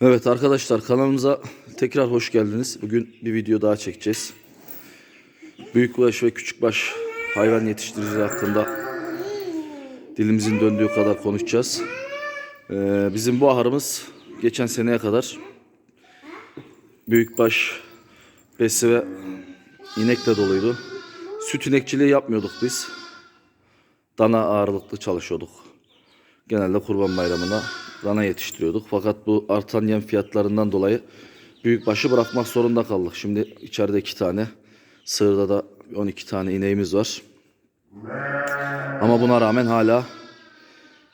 Evet arkadaşlar kanalımıza tekrar hoş geldiniz. Bugün bir video daha çekeceğiz. Büyükbaş ve küçükbaş hayvan yetiştiricileri hakkında dilimizin döndüğü kadar konuşacağız. Ee, bizim bu ahırımız geçen seneye kadar büyükbaş besi ve inekle doluydu. Süt inekçiliği yapmıyorduk biz. Dana ağırlıklı çalışıyorduk. Genelde kurban bayramına dana yetiştiriyorduk. Fakat bu artan yem fiyatlarından dolayı büyükbaşı bırakmak zorunda kaldık. Şimdi içeride iki tane, sığırda da 12 tane ineğimiz var. Ama buna rağmen hala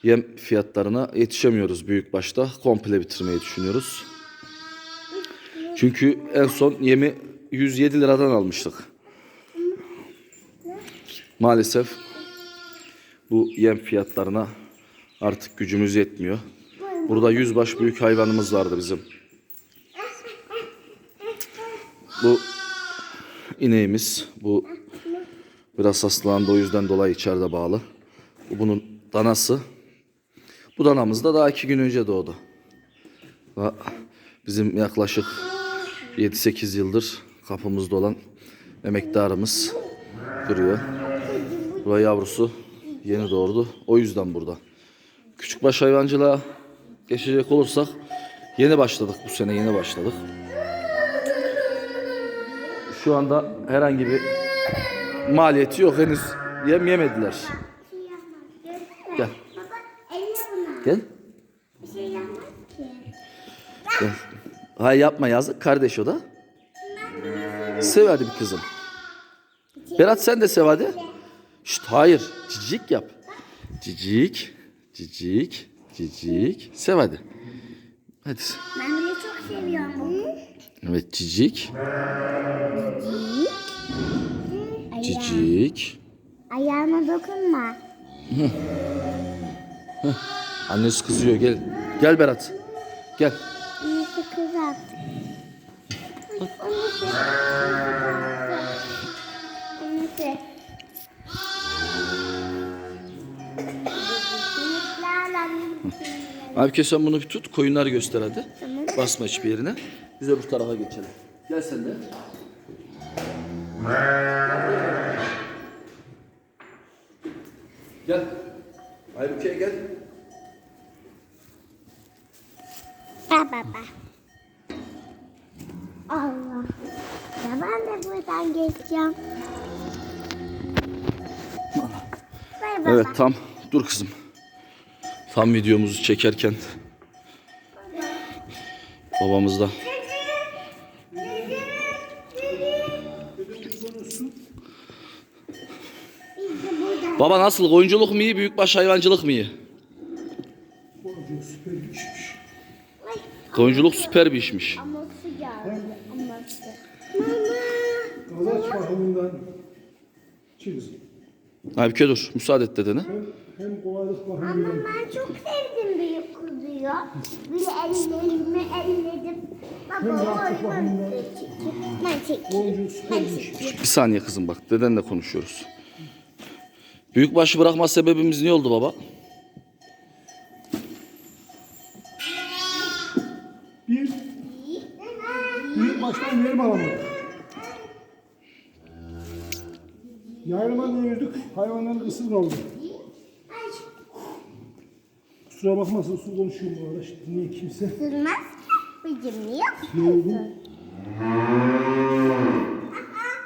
yem fiyatlarına yetişemiyoruz büyükbaşta. Komple bitirmeyi düşünüyoruz. Çünkü en son yemi 107 liradan almıştık. Maalesef bu yem fiyatlarına artık gücümüz yetmiyor. Burada yüzbaş büyük hayvanımız vardı bizim. Bu ineğimiz. Bu biraz hastalandı o yüzden dolayı içeride bağlı. Bu bunun danası. Bu danamız da daha iki gün önce doğdu. Bizim yaklaşık 7-8 yıldır kapımızda olan emektarımız duruyor. Bu yavrusu yeni doğurdu. O yüzden burada. Küçükbaş hayvancılığa geçecek olursak yeni başladık bu sene yeni başladık. Şu anda herhangi bir maliyeti yok henüz yem yemediler. Gel gel. Gel. Hayır yapma yazık kardeş o da. Sev hadi bir kızım. Berat sen de sev hadi. Şşt, hayır cicik yap. Cicik, cicik, cicik. Sev hadi. Hadi. Ben bile çok seviyorum bunu. Evet cicik, cicik. Ayağıma dokunma. Annesi kızıyor gel. Gel Berat. Gel. İyisi kızar. Abi sen bunu bir tut. Koyunları göster hadi. Tamam. Basma hiçbir yerine. Biz de bu tarafa geçelim. Gel sen de. Gel. Aybüke gel. Ba baba. Allah. Ya ben de buradan geçeceğim. Bay baba. Evet tam. Dur kızım. Tam videomuzu çekerken babamız da. Baba nasıl? Koyunculuk mu iyi, büyükbaş hayvancılık mı iyi? Koyunculuk süper bir işmiş. Ay, Koyunculuk süper bir işmiş. Ama su geldi. Ama su. Mama. Bakımından. Aybüke dur. Müsaade et dedene. Hem, hem kolaylık Ama bakımından ben çok sevdim büyük kuzuyu. Böyle ellerimi elledim. Baba rahatlık bakımından. Ben çekeyim. işmiş. çekeyim. Bir saniye kızım bak. Dedenle konuşuyoruz. Büyükbaşı bırakma sebebimiz ne oldu baba? Bir, büyük baştan verim alamadık. Yaylıma dönürdük, hayvanların kısır kaldı. Kusura bakmasın su konuşuyorum bu arada, şimdi niye kimse. Sırmaz Bıcım niye oldu?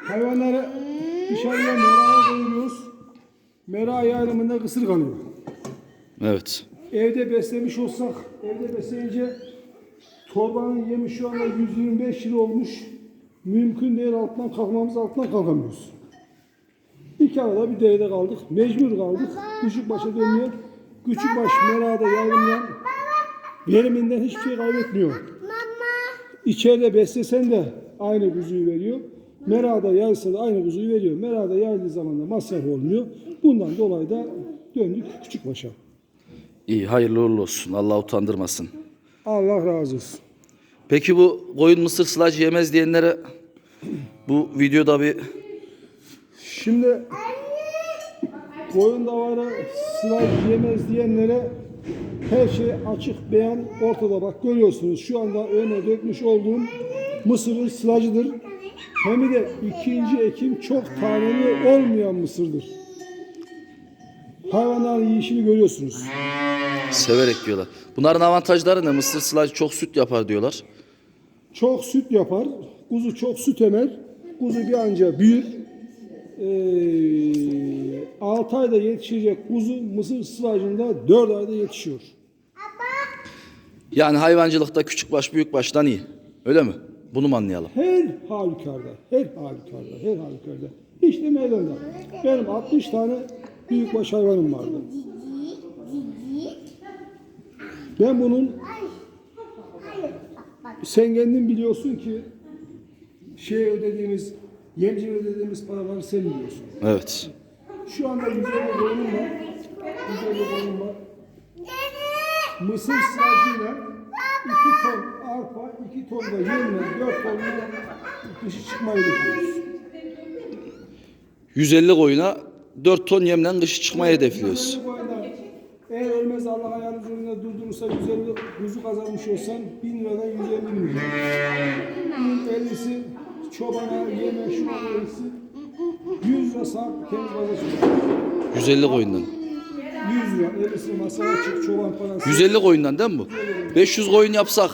Hayvanları dışarıya meraya koyuyoruz. Mera yaylımında kısır kalıyor. Evet. Evde beslemiş olsak, evde besleyince torbanın yemi şu anda 125 lira olmuş. Mümkün değil altından kalkmamız altından kalkamıyoruz. İki arada bir derede kaldık. Mecbur kaldık. Küçük başa dönmeye. Küçük baş merada yaylımlayan veriminden hiçbir şey kaybetmiyor. İçeride beslesen de aynı kuzuyu veriyor. Merada yaysa da aynı kuzuyu veriyor. Merada yayıldığı zaman da masraf olmuyor. Bundan dolayı da döndük küçük başa. İyi hayırlı uğurlu olsun. Allah utandırmasın. Allah razı olsun. Peki bu koyun mısır sılacı yemez diyenlere bu videoda bir Şimdi koyun davarı sıra yemez diyenlere Her şey açık, beyan ortada. Bak görüyorsunuz şu anda öne dökmüş olduğum mısırın sılacıdır. Hem de ikinci ekim çok taneli olmayan mısırdır. Hayvanların yiyişini görüyorsunuz. Severek diyorlar. Bunların avantajları ne? Mısır sılacı çok süt yapar diyorlar. Çok süt yapar. Kuzu çok süt emer. Kuzu bir anca büyür. Ee, 6 ayda yetişecek kuzu mısır sılacında 4 ayda yetişiyor. Yani hayvancılıkta küçük baş büyük baştan iyi. Öyle mi? Bunu mu anlayalım? Her halükarda, her halükarda, her halükarda. Hiç de meydanda. Benim 60 tane büyükbaş hayvanım vardı. Ben bunun sen kendin biliyorsun ki şey ödediğimiz, yemci ödediğimiz paraları sen biliyorsun. Evet. Şu anda 150 koyunum var. 150 koyunum var. Mısır sıracıyla 2 ton arpa, 2 ton da yemle, 4 ton da dışı çıkmayı bekliyoruz. 150 koyuna 4 ton yemle kışı çıkmayı hedefliyoruz. 150 koyundan Eğer ölmez Allah ayağının üzerinde durdurursa 150 kuzu kazanmış olsan 1000 liradan 150 bin lira. Bunun 50'si çobana, yeme, şu 50'si 100 lira sağ temiz baza çıkıyor. 150 koyundan. 100 lira 50'si masaya çık çoban parası. 150 koyundan değil mi bu? 500 koyun yapsak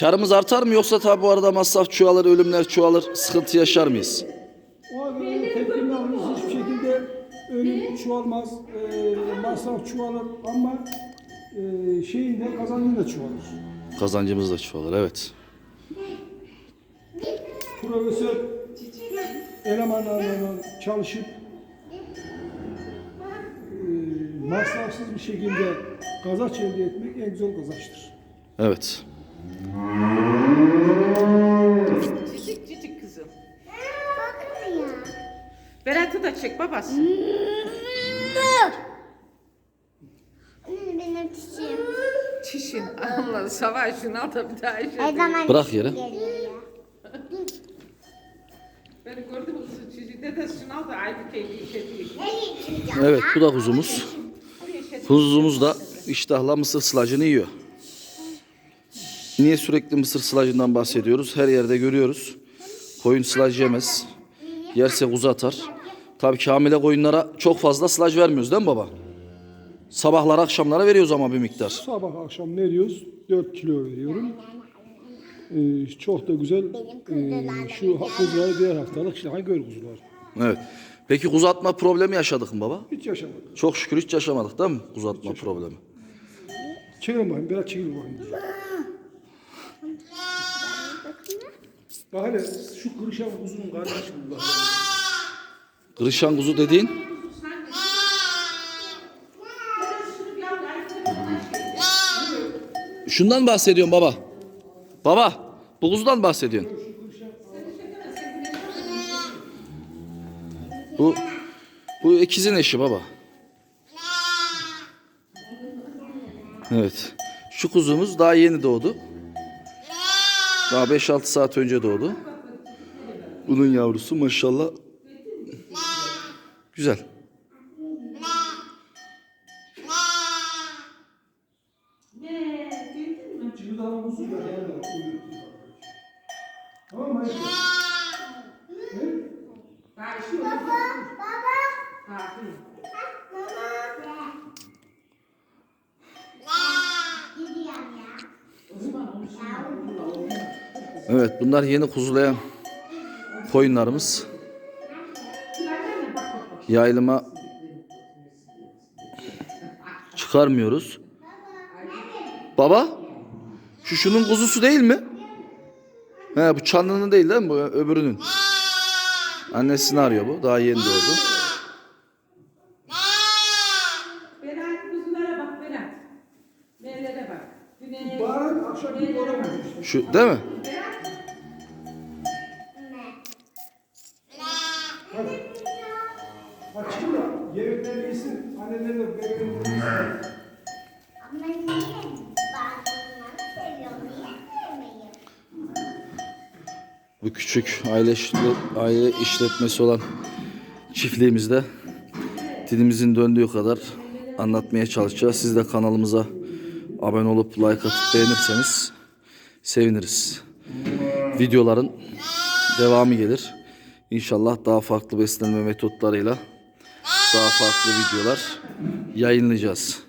karımız artar mı yoksa tabi bu arada masraf çoğalır, ölümler çoğalır, sıkıntı yaşar mıyız? Tedbirli alırız. Hiçbir şekilde ölüm çoğalmaz, e, masraf çoğalır ama e, şeyin de kazancın da çoğalır. Kazancımız da çoğalır evet. Profesör elemanlarla çalışıp e, masrafsız bir şekilde kazanç elde etmek en güzel kazançtır. Evet. Cicik cicik kızım. Berat'ı da çek babası. Benim çişim. Çişin Allah savaşın al da bir daha işe. Her zaman Bırak yere. geliyor. Beni gördü mü kızı çişi dedesini al da değil. Nereye çıkacağım? Evet bu da kuzumuz. Kuzumuz da iştahla mısır sılacını yiyor. Niye sürekli mısır sılacından bahsediyoruz? Her yerde görüyoruz. Koyun sılacı yemez. Yerse kuzu atar. Tabii ki hamile koyunlara çok fazla sılaj vermiyoruz değil mi baba? Sabahlara akşamlara veriyoruz ama bir miktar. Sabah akşam ne diyoruz? 4 kilo veriyorum. Ee, çok da güzel. Ee, şu kuzuları diğer haftalık hangi göl kuzular. Evet. Peki kuzu atma problemi yaşadık mı baba? Hiç yaşamadım. Çok şükür hiç yaşamadık değil mi kuzu atma problemi? Çekilin bakayım, biraz çekilin bakayım. Bak hele şu kırışan kuzunun kardeşi bu bak. Kırışan kuzu dediğin Şundan bahsediyorum baba. Baba, bu kuzudan bahsediyorsun. Bu bu ikizin eşi baba. Evet. Şu kuzumuz daha yeni doğdu. Daha 5-6 saat önce doğdu. Bunun yavrusu maşallah güzel. Cıvıdan kuzu da yani uyuyor. Tamam mı? Evet bunlar yeni kuzulayan koyunlarımız. Yayılıma çıkarmıyoruz. Baba şu şunun kuzusu değil mi? He bu çanlının değil değil mi bu öbürünün? Annesini arıyor bu. Daha yeni doğdu. Berat kuzulara bak Berat. Nerelere bak. Güney. Baharın akşam bir oramıyor işte. Şu değil mi? Bu küçük aile, aile işletmesi olan çiftliğimizde dilimizin döndüğü kadar anlatmaya çalışacağız. Siz de kanalımıza abone olup like atıp beğenirseniz seviniriz. Videoların devamı gelir. İnşallah daha farklı beslenme metotlarıyla daha farklı videolar yayınlayacağız.